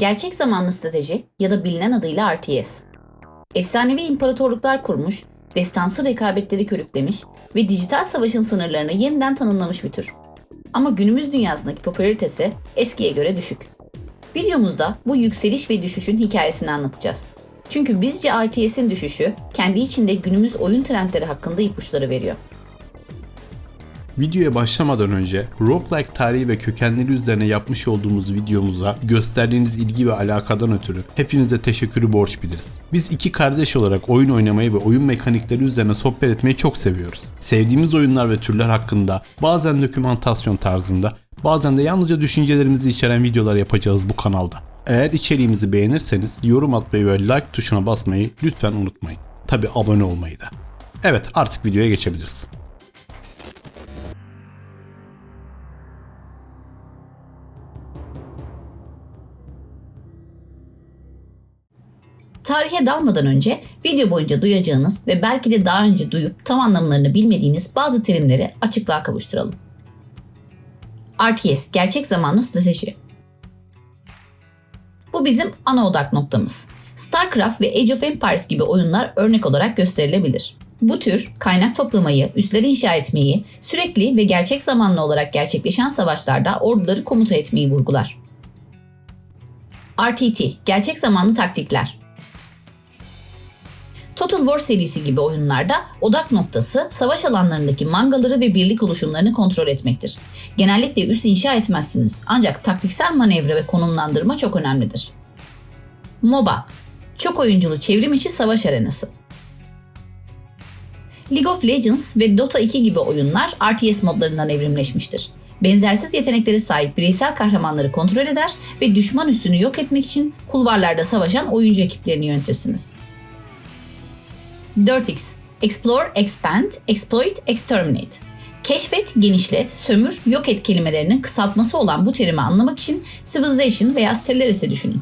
Gerçek zamanlı strateji ya da bilinen adıyla RTS. Efsanevi imparatorluklar kurmuş, destansı rekabetleri körüklemiş ve dijital savaşın sınırlarını yeniden tanımlamış bir tür. Ama günümüz dünyasındaki popülaritesi eskiye göre düşük. Videomuzda bu yükseliş ve düşüşün hikayesini anlatacağız. Çünkü bizce RTS'in düşüşü kendi içinde günümüz oyun trendleri hakkında ipuçları veriyor. Videoya başlamadan önce roguelike tarihi ve kökenleri üzerine yapmış olduğumuz videomuza gösterdiğiniz ilgi ve alakadan ötürü hepinize teşekkürü borç biliriz. Biz iki kardeş olarak oyun oynamayı ve oyun mekanikleri üzerine sohbet etmeyi çok seviyoruz. Sevdiğimiz oyunlar ve türler hakkında bazen dokümantasyon tarzında bazen de yalnızca düşüncelerimizi içeren videolar yapacağız bu kanalda. Eğer içeriğimizi beğenirseniz yorum atmayı ve like tuşuna basmayı lütfen unutmayın. Tabi abone olmayı da. Evet artık videoya geçebiliriz. Tarihe dalmadan önce video boyunca duyacağınız ve belki de daha önce duyup tam anlamlarını bilmediğiniz bazı terimleri açıklığa kavuşturalım. RTS, gerçek zamanlı strateji. Bu bizim ana odak noktamız. StarCraft ve Age of Empires gibi oyunlar örnek olarak gösterilebilir. Bu tür kaynak toplamayı, üsleri inşa etmeyi, sürekli ve gerçek zamanlı olarak gerçekleşen savaşlarda orduları komuta etmeyi vurgular. RTT, gerçek zamanlı taktikler. Total War serisi gibi oyunlarda odak noktası savaş alanlarındaki mangaları ve birlik oluşumlarını kontrol etmektir. Genellikle üs inşa etmezsiniz ancak taktiksel manevra ve konumlandırma çok önemlidir. MOBA Çok oyunculu çevrim içi savaş arenası. League of Legends ve Dota 2 gibi oyunlar RTS modlarından evrimleşmiştir. Benzersiz yeteneklere sahip bireysel kahramanları kontrol eder ve düşman üstünü yok etmek için kulvarlarda savaşan oyuncu ekiplerini yönetirsiniz. 4X Explore, Expand, Exploit, Exterminate. Keşfet, genişlet, sömür, yok et kelimelerinin kısaltması olan bu terimi anlamak için Civilization veya Stellaris'i düşünün.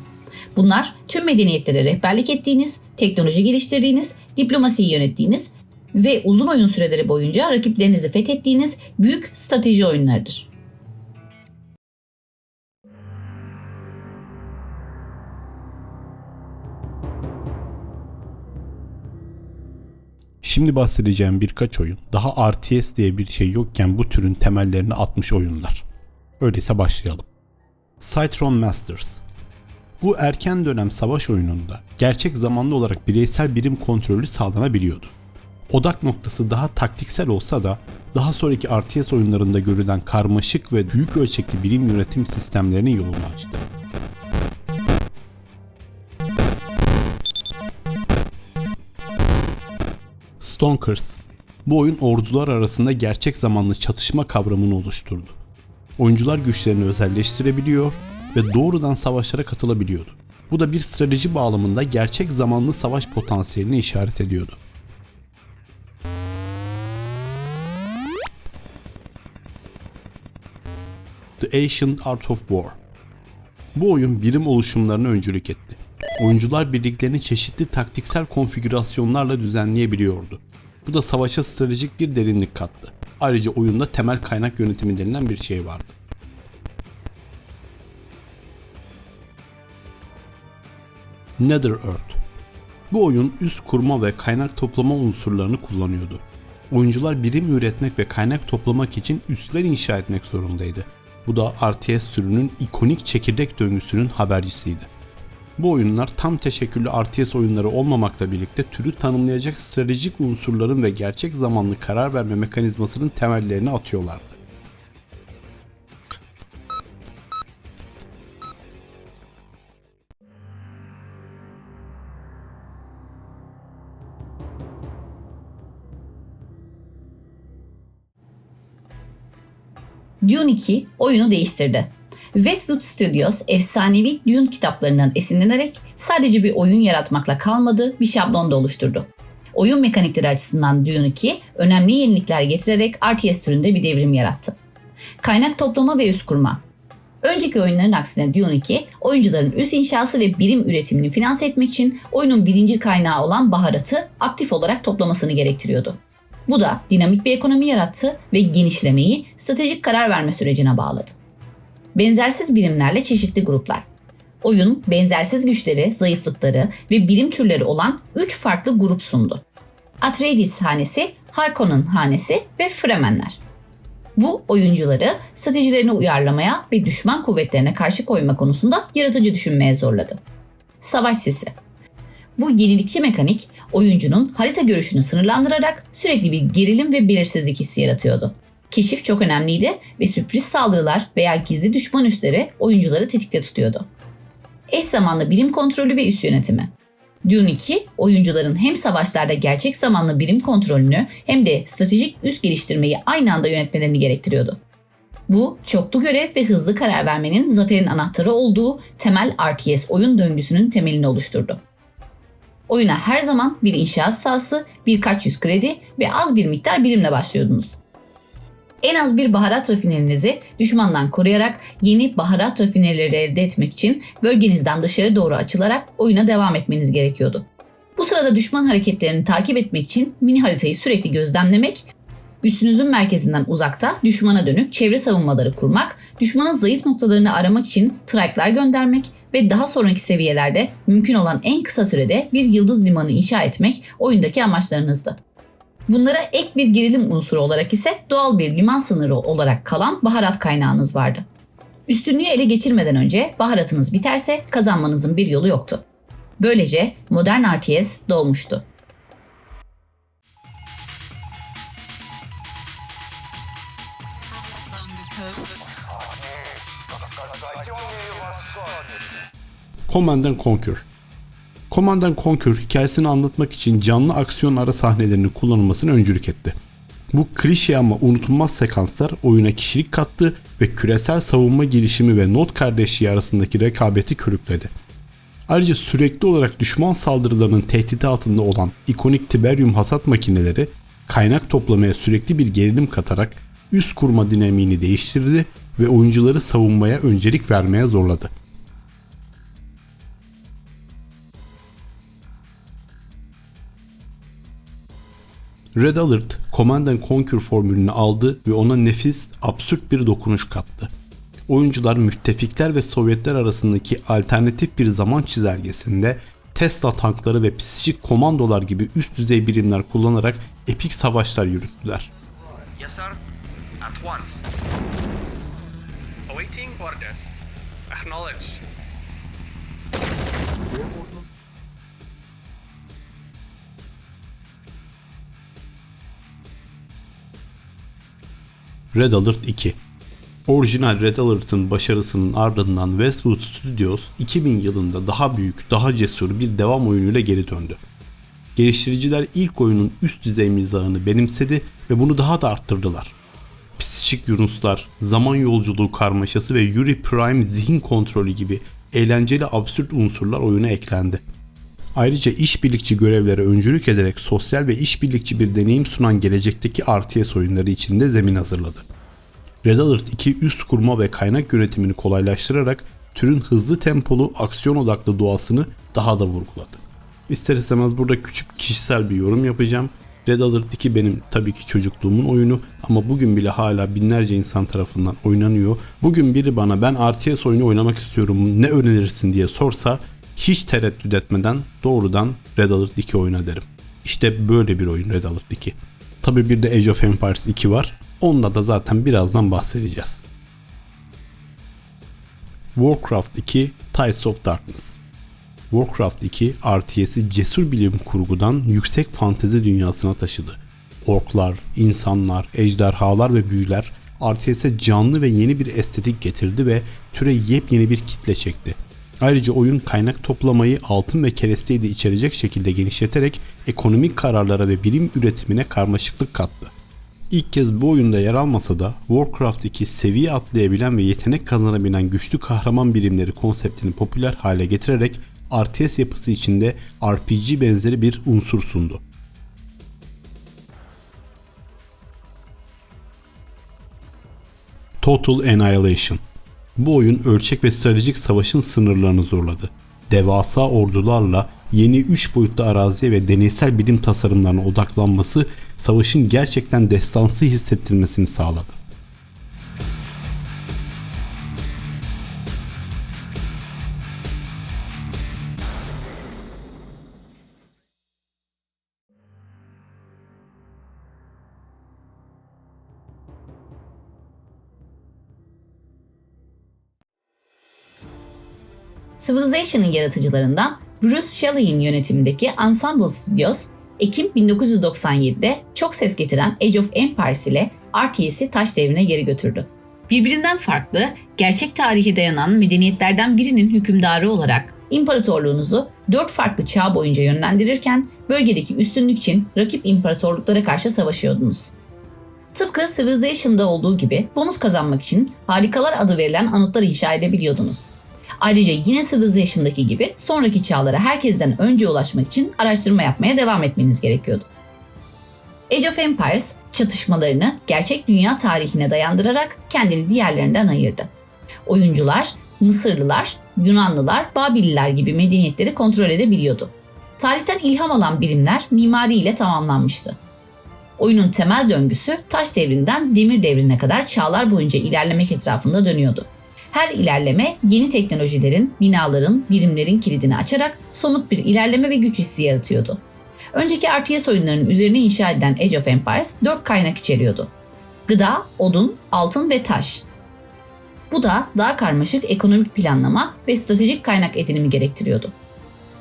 Bunlar tüm medeniyetlere rehberlik ettiğiniz, teknoloji geliştirdiğiniz, diplomasiyi yönettiğiniz ve uzun oyun süreleri boyunca rakiplerinizi fethettiğiniz büyük strateji oyunlarıdır. Şimdi bahsedeceğim birkaç oyun daha RTS diye bir şey yokken bu türün temellerini atmış oyunlar. Öyleyse başlayalım. Cytron Masters Bu erken dönem savaş oyununda gerçek zamanlı olarak bireysel birim kontrolü sağlanabiliyordu. Odak noktası daha taktiksel olsa da daha sonraki RTS oyunlarında görülen karmaşık ve büyük ölçekli birim yönetim sistemlerinin yolunu açtı. Stonkers. Bu oyun ordular arasında gerçek zamanlı çatışma kavramını oluşturdu. Oyuncular güçlerini özelleştirebiliyor ve doğrudan savaşlara katılabiliyordu. Bu da bir strateji bağlamında gerçek zamanlı savaş potansiyelini işaret ediyordu. The Ancient Art of War Bu oyun birim oluşumlarına öncülük etti. Oyuncular birliklerini çeşitli taktiksel konfigürasyonlarla düzenleyebiliyordu. Bu da savaşa stratejik bir derinlik kattı. Ayrıca oyunda temel kaynak yönetimi denilen bir şey vardı. Nether Earth Bu oyun üst kurma ve kaynak toplama unsurlarını kullanıyordu. Oyuncular birim üretmek ve kaynak toplamak için üsler inşa etmek zorundaydı. Bu da RTS sürünün ikonik çekirdek döngüsünün habercisiydi. Bu oyunlar tam teşekküllü RTS oyunları olmamakla birlikte türü tanımlayacak stratejik unsurların ve gerçek zamanlı karar verme mekanizmasının temellerini atıyorlardı. Dune 2 oyunu değiştirdi. Westwood Studios efsanevi Dune kitaplarından esinlenerek sadece bir oyun yaratmakla kalmadı, bir şablon da oluşturdu. Oyun mekanikleri açısından Dune 2 önemli yenilikler getirerek RTS türünde bir devrim yarattı. Kaynak toplama ve üst kurma. Önceki oyunların aksine Dune 2, oyuncuların üst inşası ve birim üretimini finanse etmek için oyunun birinci kaynağı olan baharatı aktif olarak toplamasını gerektiriyordu. Bu da dinamik bir ekonomi yarattı ve genişlemeyi stratejik karar verme sürecine bağladı. Benzersiz birimlerle çeşitli gruplar. Oyun benzersiz güçleri, zayıflıkları ve birim türleri olan 3 farklı grup sundu. Atreides hanesi, Harkonnen hanesi ve Fremenler. Bu oyuncuları stratejilerini uyarlamaya ve düşman kuvvetlerine karşı koyma konusunda yaratıcı düşünmeye zorladı. Savaş sisi. Bu yenilikçi mekanik oyuncunun harita görüşünü sınırlandırarak sürekli bir gerilim ve belirsizlik hissi yaratıyordu. Keşif çok önemliydi ve sürpriz saldırılar veya gizli düşman üsleri oyuncuları tetikte tutuyordu. Eş zamanlı birim kontrolü ve üs yönetimi. Dune 2, oyuncuların hem savaşlarda gerçek zamanlı birim kontrolünü hem de stratejik üs geliştirmeyi aynı anda yönetmelerini gerektiriyordu. Bu, çoklu görev ve hızlı karar vermenin zaferin anahtarı olduğu temel RTS oyun döngüsünün temelini oluşturdu. Oyuna her zaman bir inşaat sahası, birkaç yüz kredi ve az bir miktar birimle başlıyordunuz. En az bir baharat rafinerinizi düşmandan koruyarak yeni baharat rafinerileri elde etmek için bölgenizden dışarı doğru açılarak oyuna devam etmeniz gerekiyordu. Bu sırada düşman hareketlerini takip etmek için mini haritayı sürekli gözlemlemek, üstünüzün merkezinden uzakta düşmana dönük çevre savunmaları kurmak, düşmanın zayıf noktalarını aramak için trike'lar göndermek ve daha sonraki seviyelerde mümkün olan en kısa sürede bir yıldız limanı inşa etmek oyundaki amaçlarınızdı. Bunlara ek bir gerilim unsuru olarak ise doğal bir liman sınırı olarak kalan baharat kaynağınız vardı. Üstünlüğü ele geçirmeden önce baharatınız biterse kazanmanızın bir yolu yoktu. Böylece modern RTS doğmuştu. Command and Conquer Command and Conquer hikayesini anlatmak için canlı aksiyon ara sahnelerinin kullanılmasını öncülük etti. Bu klişe ama unutulmaz sekanslar oyuna kişilik kattı ve küresel savunma girişimi ve Not kardeşliği arasındaki rekabeti körükledi. Ayrıca sürekli olarak düşman saldırılarının tehdidi altında olan ikonik Tiberium hasat makineleri kaynak toplamaya sürekli bir gerilim katarak üst kurma dinamiğini değiştirdi ve oyuncuları savunmaya öncelik vermeye zorladı. Red Alert, Command and Conquer formülünü aldı ve ona nefis, absürt bir dokunuş kattı. Oyuncular müttefikler ve Sovyetler arasındaki alternatif bir zaman çizelgesinde Tesla tankları ve psikik komandolar gibi üst düzey birimler kullanarak epik savaşlar yürüttüler. Yes, sir. At once. Awaiting orders. Acknowledged. Red Alert 2 Orijinal Red Alert'ın başarısının ardından Westwood Studios 2000 yılında daha büyük, daha cesur bir devam oyunuyla geri döndü. Geliştiriciler ilk oyunun üst düzey mizahını benimsedi ve bunu daha da arttırdılar. Psikik Yunuslar, zaman yolculuğu karmaşası ve Yuri Prime zihin kontrolü gibi eğlenceli absürt unsurlar oyuna eklendi. Ayrıca işbirlikçi görevlere öncülük ederek sosyal ve işbirlikçi bir deneyim sunan gelecekteki RTS oyunları için de zemin hazırladı. Red Alert 2 üst kurma ve kaynak yönetimini kolaylaştırarak türün hızlı tempolu, aksiyon odaklı doğasını daha da vurguladı. İster istemez burada küçük kişisel bir yorum yapacağım. Red Alert 2 benim tabii ki çocukluğumun oyunu ama bugün bile hala binlerce insan tarafından oynanıyor. Bugün biri bana ben RTS oyunu oynamak istiyorum ne önerirsin diye sorsa hiç tereddüt etmeden doğrudan Red Alert 2 oyna derim. İşte böyle bir oyun Red Alert 2. Tabi bir de Age of Empires 2 var. Onda da zaten birazdan bahsedeceğiz. Warcraft 2 Tides of Darkness Warcraft 2 RTS'i cesur bilim kurgudan yüksek fantezi dünyasına taşıdı. Orklar, insanlar, ejderhalar ve büyüler RTS'e canlı ve yeni bir estetik getirdi ve türe yepyeni bir kitle çekti. Ayrıca oyun kaynak toplamayı altın ve keresteyi de içerecek şekilde genişleterek ekonomik kararlara ve bilim üretimine karmaşıklık kattı. İlk kez bu oyunda yer almasa da Warcraft 2 seviye atlayabilen ve yetenek kazanabilen güçlü kahraman birimleri konseptini popüler hale getirerek RTS yapısı içinde RPG benzeri bir unsur sundu. Total Annihilation bu oyun ölçek ve stratejik savaşın sınırlarını zorladı. Devasa ordularla yeni 3 boyutlu araziye ve deneysel bilim tasarımlarına odaklanması savaşın gerçekten destansı hissettirmesini sağladı. Civilization'ın yaratıcılarından Bruce Shelley'in yönetimindeki Ensemble Studios, Ekim 1997'de çok ses getiren Age of Empires ile RTS'i taş devrine geri götürdü. Birbirinden farklı, gerçek tarihe dayanan medeniyetlerden birinin hükümdarı olarak imparatorluğunuzu dört farklı çağ boyunca yönlendirirken bölgedeki üstünlük için rakip imparatorluklara karşı savaşıyordunuz. Tıpkı Civilization'da olduğu gibi bonus kazanmak için harikalar adı verilen anıtlar inşa edebiliyordunuz. Ayrıca yine Civilization'daki gibi sonraki çağlara herkesten önce ulaşmak için araştırma yapmaya devam etmeniz gerekiyordu. Age of Empires çatışmalarını gerçek dünya tarihine dayandırarak kendini diğerlerinden ayırdı. Oyuncular Mısırlılar, Yunanlılar, Babililer gibi medeniyetleri kontrol edebiliyordu. Tarihten ilham alan birimler mimari ile tamamlanmıştı. Oyunun temel döngüsü taş devrinden demir devrine kadar çağlar boyunca ilerlemek etrafında dönüyordu. Her ilerleme yeni teknolojilerin, binaların, birimlerin kilidini açarak somut bir ilerleme ve güç hissi yaratıyordu. Önceki RTS oyunlarının üzerine inşa edilen Age of Empires 4 kaynak içeriyordu. Gıda, odun, altın ve taş. Bu da daha karmaşık ekonomik planlama ve stratejik kaynak edinimi gerektiriyordu.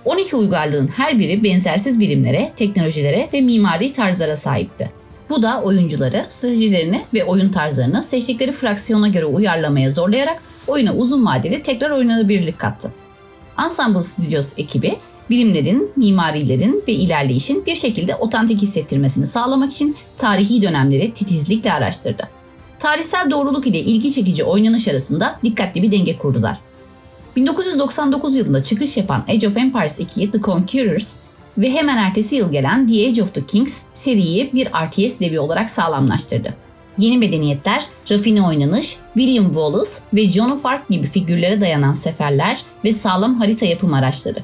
12 uygarlığın her biri benzersiz birimlere, teknolojilere ve mimari tarzlara sahipti. Bu da oyuncuları stratejilerini ve oyun tarzlarını seçtikleri fraksiyona göre uyarlamaya zorlayarak oyuna uzun vadeli tekrar oynanabilirlik kattı. Ensemble Studios ekibi birimlerin, mimarilerin ve ilerleyişin bir şekilde otantik hissettirmesini sağlamak için tarihi dönemleri titizlikle araştırdı. Tarihsel doğruluk ile ilgi çekici oynanış arasında dikkatli bir denge kurdular. 1999 yılında çıkış yapan Age of Empires 2 The Conquerors ve hemen ertesi yıl gelen The Age of the Kings seriyi bir RTS devi olarak sağlamlaştırdı. Yeni medeniyetler, rafine oynanış, William Wallace ve Joan of Arc gibi figürlere dayanan seferler ve sağlam harita yapım araçları.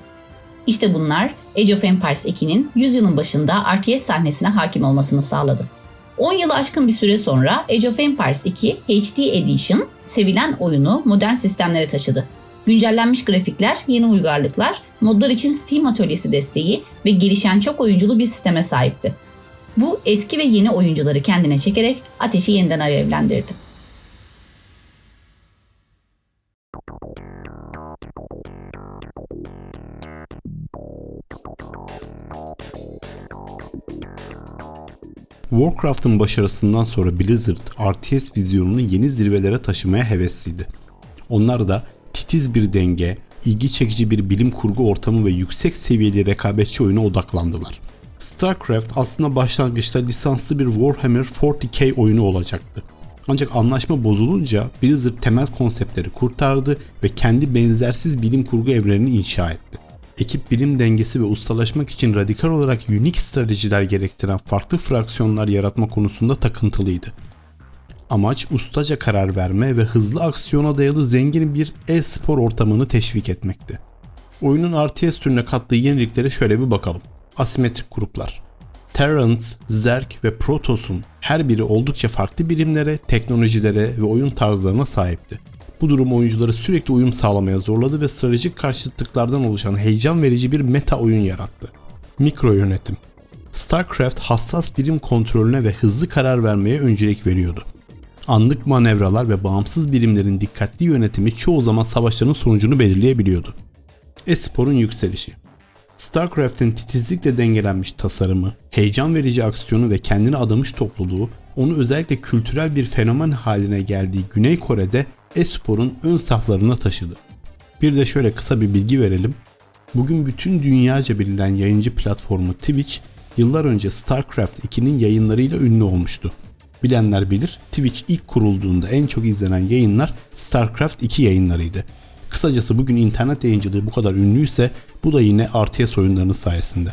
İşte bunlar Age of Empires 2'nin 100 yılın başında RTS sahnesine hakim olmasını sağladı. 10 yılı aşkın bir süre sonra Age of Empires 2 HD Edition sevilen oyunu modern sistemlere taşıdı. Güncellenmiş grafikler, yeni uygarlıklar, modlar için Steam atölyesi desteği ve gelişen çok oyunculu bir sisteme sahipti. Bu eski ve yeni oyuncuları kendine çekerek ateşi yeniden alevlendirdi. Warcraft'ın başarısından sonra Blizzard RTS vizyonunu yeni zirvelere taşımaya hevesliydi. Onlar da titiz bir denge, ilgi çekici bir bilim kurgu ortamı ve yüksek seviyeli rekabetçi oyuna odaklandılar. StarCraft aslında başlangıçta lisanslı bir Warhammer 40k oyunu olacaktı. Ancak anlaşma bozulunca Blizzard temel konseptleri kurtardı ve kendi benzersiz bilim kurgu evrenini inşa etti. Ekip bilim dengesi ve ustalaşmak için radikal olarak unik stratejiler gerektiren farklı fraksiyonlar yaratma konusunda takıntılıydı. Amaç ustaca karar verme ve hızlı aksiyona dayalı zengin bir e-spor ortamını teşvik etmekti. Oyunun RTS türüne kattığı yeniliklere şöyle bir bakalım. Asimetrik gruplar. Terrans, Zerg ve Protos'un her biri oldukça farklı birimlere, teknolojilere ve oyun tarzlarına sahipti. Bu durum oyuncuları sürekli uyum sağlamaya zorladı ve stratejik karşıtlıklardan oluşan heyecan verici bir meta oyun yarattı. Mikro yönetim. StarCraft hassas birim kontrolüne ve hızlı karar vermeye öncelik veriyordu. Anlık manevralar ve bağımsız birimlerin dikkatli yönetimi çoğu zaman savaşların sonucunu belirleyebiliyordu. Espor'un yükselişi. StarCraft'in titizlikle dengelenmiş tasarımı, heyecan verici aksiyonu ve kendini adamış topluluğu onu özellikle kültürel bir fenomen haline geldiği Güney Kore'de e-sporun ön saflarına taşıdı. Bir de şöyle kısa bir bilgi verelim. Bugün bütün dünyaca bilinen yayıncı platformu Twitch yıllar önce StarCraft 2'nin yayınlarıyla ünlü olmuştu. Bilenler bilir Twitch ilk kurulduğunda en çok izlenen yayınlar StarCraft 2 yayınlarıydı. Kısacası bugün internet yayıncılığı bu kadar ünlüyse bu da yine RTS oyunlarının sayesinde.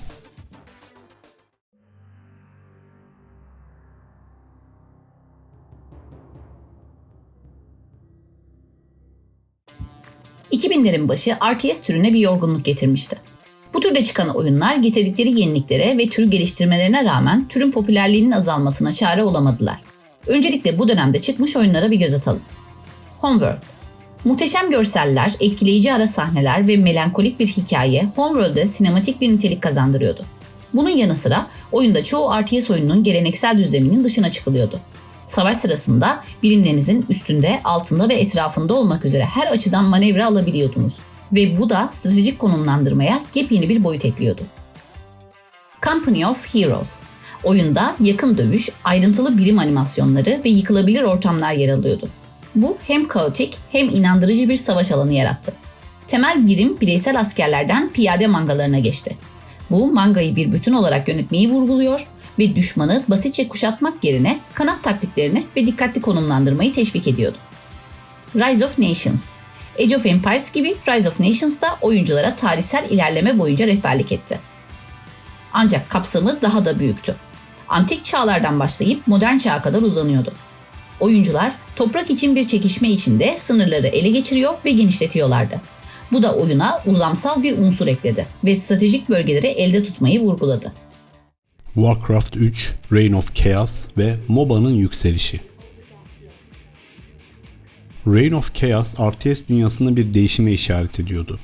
...2000'lerin başı RTS türüne bir yorgunluk getirmişti. Bu türde çıkan oyunlar getirdikleri yeniliklere ve türü geliştirmelerine rağmen türün popülerliğinin azalmasına çare olamadılar. Öncelikle bu dönemde çıkmış oyunlara bir göz atalım. Homeworld Muhteşem görseller, etkileyici ara sahneler ve melankolik bir hikaye Homeworld'e sinematik bir nitelik kazandırıyordu. Bunun yanı sıra oyunda çoğu RTS oyununun geleneksel düzleminin dışına çıkılıyordu. Savaş sırasında birimlerinizin üstünde, altında ve etrafında olmak üzere her açıdan manevra alabiliyordunuz. ve bu da stratejik konumlandırmaya yepyeni bir boyut ekliyordu. Company of Heroes Oyunda yakın dövüş, ayrıntılı birim animasyonları ve yıkılabilir ortamlar yer alıyordu. Bu hem kaotik hem inandırıcı bir savaş alanı yarattı. Temel birim bireysel askerlerden piyade mangalarına geçti. Bu mangayı bir bütün olarak yönetmeyi vurguluyor ve düşmanı basitçe kuşatmak yerine kanat taktiklerini ve dikkatli konumlandırmayı teşvik ediyordu. Rise of Nations Age of Empires gibi Rise of Nations da oyunculara tarihsel ilerleme boyunca rehberlik etti. Ancak kapsamı daha da büyüktü. Antik çağlardan başlayıp modern çağa kadar uzanıyordu. Oyuncular toprak için bir çekişme içinde sınırları ele geçiriyor ve genişletiyorlardı. Bu da oyuna uzamsal bir unsur ekledi ve stratejik bölgeleri elde tutmayı vurguladı. Warcraft 3, Reign of Chaos ve MOBA'nın yükselişi. Reign of Chaos RTS dünyasında bir değişime işaret ediyordu.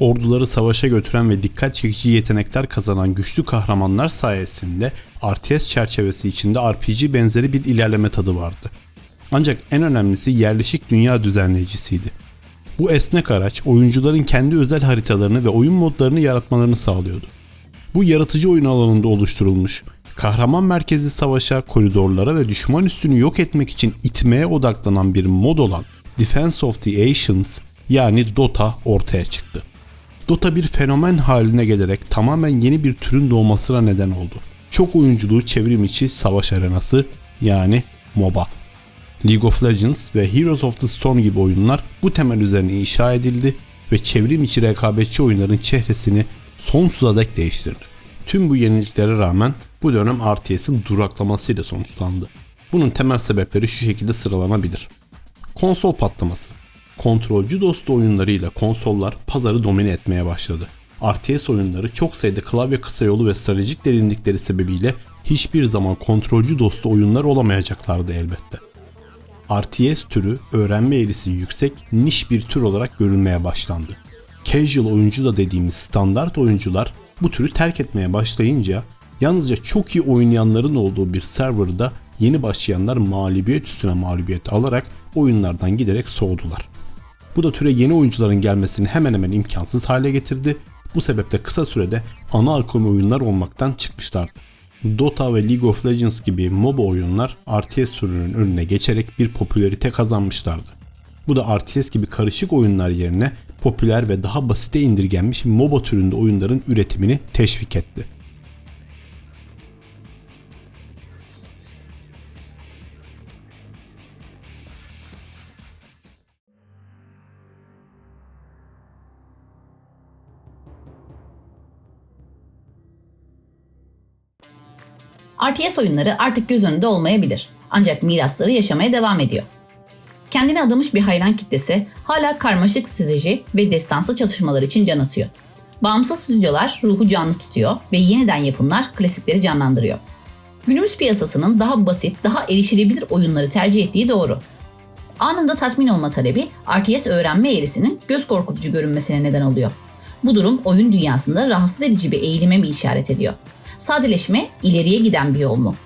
Orduları savaşa götüren ve dikkat çekici yetenekler kazanan güçlü kahramanlar sayesinde RTS çerçevesi içinde RPG benzeri bir ilerleme tadı vardı. Ancak en önemlisi yerleşik dünya düzenleyicisiydi. Bu esnek araç oyuncuların kendi özel haritalarını ve oyun modlarını yaratmalarını sağlıyordu. Bu yaratıcı oyun alanında oluşturulmuş, kahraman merkezli savaşa, koridorlara ve düşman üstünü yok etmek için itmeye odaklanan bir mod olan Defense of the Ancients yani Dota ortaya çıktı. Dota bir fenomen haline gelerek tamamen yeni bir türün doğmasına neden oldu. Çok oyunculuğu çevrim içi savaş arenası yani MOBA. League of Legends ve Heroes of the Storm gibi oyunlar bu temel üzerine inşa edildi ve çevrim içi rekabetçi oyunların çehresini sonsuza dek değiştirdi. Tüm bu yeniliklere rağmen bu dönem RTS'in duraklamasıyla sonuçlandı. Bunun temel sebepleri şu şekilde sıralanabilir. Konsol patlaması. Kontrolcü dostu oyunlarıyla konsollar pazarı domine etmeye başladı. RTS oyunları çok sayıda klavye kısa yolu ve stratejik derinlikleri sebebiyle hiçbir zaman kontrolcü dostu oyunlar olamayacaklardı elbette. RTS türü öğrenme eğrisi yüksek niş bir tür olarak görülmeye başlandı. Casual oyuncu da dediğimiz standart oyuncular bu türü terk etmeye başlayınca yalnızca çok iyi oynayanların olduğu bir serverda yeni başlayanlar mağlubiyet üstüne mağlubiyet alarak oyunlardan giderek soğudular. Bu da türe yeni oyuncuların gelmesini hemen hemen imkansız hale getirdi. Bu sebeple kısa sürede ana akım oyunlar olmaktan çıkmışlardı. Dota ve League of Legends gibi MOBA oyunlar RTS türünün önüne geçerek bir popülerite kazanmışlardı. Bu da RTS gibi karışık oyunlar yerine popüler ve daha basite indirgenmiş MOBA türünde oyunların üretimini teşvik etti. RTS oyunları artık göz önünde olmayabilir. Ancak mirasları yaşamaya devam ediyor. Kendine adamış bir hayran kitlesi hala karmaşık strateji ve destansı çalışmalar için can atıyor. Bağımsız stüdyolar ruhu canlı tutuyor ve yeniden yapımlar klasikleri canlandırıyor. Günümüz piyasasının daha basit, daha erişilebilir oyunları tercih ettiği doğru. Anında tatmin olma talebi RTS öğrenme eğrisinin göz korkutucu görünmesine neden oluyor. Bu durum oyun dünyasında rahatsız edici bir eğilime mi işaret ediyor? Sadeleşme ileriye giden bir yol mu?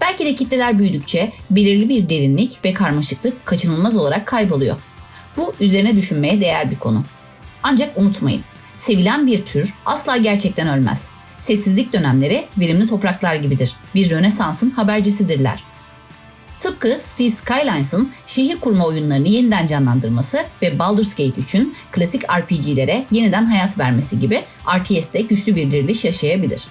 Belki de kitleler büyüdükçe belirli bir derinlik ve karmaşıklık kaçınılmaz olarak kayboluyor. Bu üzerine düşünmeye değer bir konu. Ancak unutmayın, sevilen bir tür asla gerçekten ölmez. Sessizlik dönemleri verimli topraklar gibidir. Bir rönesansın habercisidirler. Tıpkı Steel Skylines'ın şehir kurma oyunlarını yeniden canlandırması ve Baldur's Gate 3'ün klasik RPG'lere yeniden hayat vermesi gibi RTS'de güçlü bir diriliş yaşayabilir.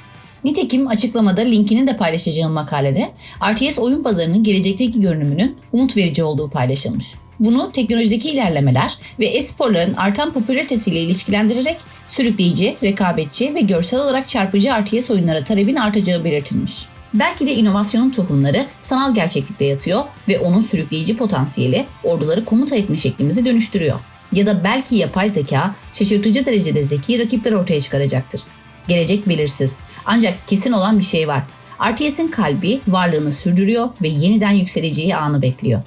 Nitekim açıklamada linkini de paylaşacağım makalede RTS oyun pazarının gelecekteki görünümünün umut verici olduğu paylaşılmış. Bunu teknolojideki ilerlemeler ve e-sporların artan popülaritesiyle ilişkilendirerek sürükleyici, rekabetçi ve görsel olarak çarpıcı RTS oyunlara talebin artacağı belirtilmiş. Belki de inovasyonun tohumları sanal gerçeklikte yatıyor ve onun sürükleyici potansiyeli orduları komuta etme şeklimizi dönüştürüyor. Ya da belki yapay zeka şaşırtıcı derecede zeki rakipler ortaya çıkaracaktır. Gelecek belirsiz. Ancak kesin olan bir şey var. RTS'in kalbi varlığını sürdürüyor ve yeniden yükseleceği anı bekliyor.